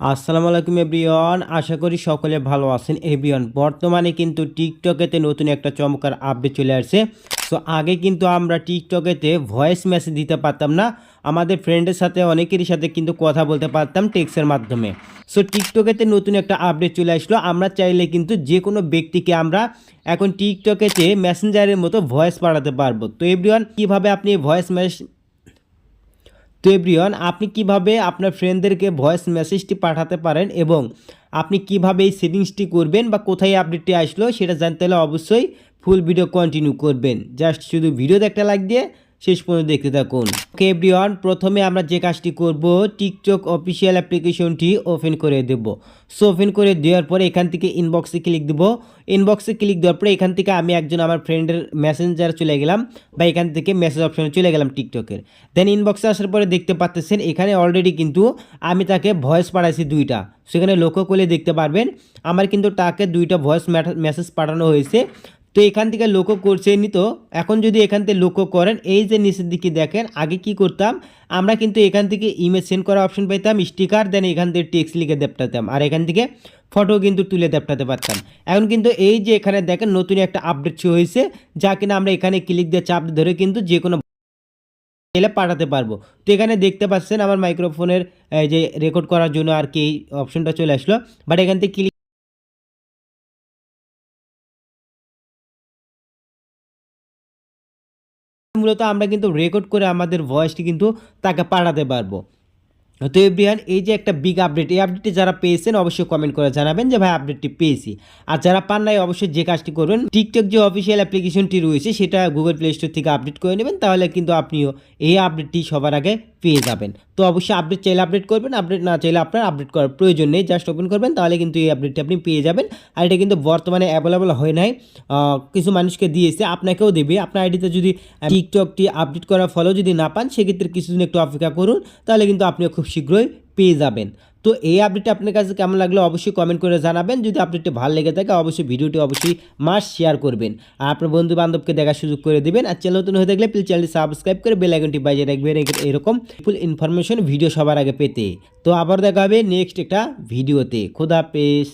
আসসালামু আলাইকুম এভরিওয়ান, আশা করি সকলে ভালো আছেন। এভরিওয়ান, বর্তমানে কিন্তু টিকটকেতে নতুন একটা চমৎকার আপডেট চলে আসছে। সো আগে কিন্তু আমরা টিকটকেতে ভয়েস মেসেজ দিতে পারতাম না। আমাদের ফ্রেন্ডের সাথে, অনেকেরই সাথে কিন্তু কথা বলতে পারতাম টেক্সের মাধ্যমে। সো টিকটকেতে নতুন একটা আপডেট চলে আসলো। আমরা চাইলে কিন্তু যে কোনো ব্যক্তিকে আমরা এখন টিকটকেতে মেসেঞ্জারের মতো ভয়েস পাঠাতে পারব। তো, এভরিওয়ান, কীভাবে আপনি ভয়েস মেস তো এভরিওয়ান, আপনি কীভাবে আপনার ফ্রেন্ডদেরকে ভয়েস মেসেজটি পাঠাতে পারেন এবং আপনি কীভাবে এই সেটিংসটি করবেন বা কোথায় আপডেটটি আসলো সেটা জানতে হলে অবশ্যই ফুল ভিডিও কন্টিনিউ করবেন। জাস্ট শুধু ভিডিওতে একটা লাইক দিয়ে শেষ পর্যন্ত দেখতে থাকুন। ওকে প্রথমে আমরা যে কাজটি করব, টিকটক অফিসিয়াল অ্যাপ্লিকেশনটি ওপেন করে দেব। সো ওপেন করে দেওয়ার পরে এখান থেকে ইনবক্সে ক্লিক দেব। ইনবক্সে ক্লিক দেওয়ার পরে এখান থেকে আমি একজন আমার ফ্রেন্ডের মেসেঞ্জার চলে গেলাম বা এখান থেকে মেসেজ অপশনে চলে গেলাম টিকটকের। দেন ইনবক্সে আসার পরে দেখতে পাচ্তেছেন এখানে অলরেডি কিন্তু আমি তাকে ভয়েস পাঠাইছি দুইটা। সেখানে লক্ষ্য করলে দেখতে পারবেন। আমার কিন্তু তাকে দুইটা ভয়েস মেসেজ পাঠানো হয়েছে। তো এখান থেকে লক্ষ্য করছে নি তো? এখন যদি এখান থেকে লক্ষ্য করেন, এই যে নিচের দিকে দেখেন, আগে কি করতাম? আমরা কিন্তু এখান থেকে ইমেজ সেন্ড করার অপশন পেতাম স্টিকার দেন এখান থেকে টেক্সট লিখে দেপটাতাম আর এখান থেকে ফটো কিন্তু তুলে দেপটাতে পারতাম। এখন কিন্তু এই যে এখানে দেখেন, নতুন একটা আপডেট হয়েছে, যা কিনা আমরা এখানে ক্লিক দিয়ে চাপ ধরে কিন্তু যে কোনো এলে পাঠাতে পারব। তো এখানে দেখতে পাচ্ছেন আমার মাইক্রোফোনের যে রেকর্ড করার জন্য আর কি এই অপশনটা চলে আসলো। বাট এখান থেকে ক্লিক মূলত আমরা কিন্তু রেকর্ড করে আমাদের ভয়েসটি কিন্তু তাকে পাঠাতে পারব। তো এভরিয়ান এই যে একটা বিগ আপডেট এই আপডেটটি যারা পেয়েছেন অবশ্যই কমেন্ট করে জানাবেন যে, ভাই আপডেটটি পেয়েছি। আর যারা পান নাই, অবশ্যই যে কাজটি করবেন টিকটক যে অফিসিয়াল অ্যাপ্লিকেশনটি রয়েছে, সেটা গুগল প্লে স্টোর থেকে আপডেট করে নেবেন। তাহলে কিন্তু আপনিও এই আপডেটটি সবার আগে পেয়ে যাবেন। তো অবশ্যই আপডেট চাইলে আপডেট করবেন আপডেট না চাইলে আপনার আপডেট করার প্রয়োজন নেই। জাস্ট ওপেন করবেন, তাহলে কিন্তু এই আপডেটটি আপনি পেয়ে যাবেন। আর এটা কিন্তু বর্তমানে অ্যাভেলেবল হয় নাই। কিছু মানুষকে দিয়েছে, আপনাকেও দেবে। আপনার আইডিতে যদি টিকটকটি আপডেট করার ফলেও যদি না পান, সেক্ষেত্রে কিছুদিন একটু অপেক্ষা করুন, তাহলে কিন্তু আপনিও খুব শীঘ্রই পেয়ে যাবেন। তো এই আপডেটটা আপনার কাছে কেমন লাগল অবশ্যই কমেন্ট করে জানাবেন। যদি আপডেটটি ভালো লেগে থাকে, অবশ্যই ভিডিওটি অবশ্যই মাস শেয়ার করবেন। আর আপনার বন্ধু বান্ধবকে দেখার সুযোগ করে দেবেন। আর চ্যানেল নতুন হয়ে থাকলে প্লিজ চ্যানেলটি সাবস্ক্রাইব করে বেল আইকনটি বাজিয়ে রাখবেন। এরকম ফুল ইনফরমেশন ভিডিও সবার আগে পেতে। তো আবার দেখা হবে নেক্সট একটা ভিডিওতে। খোদা পেস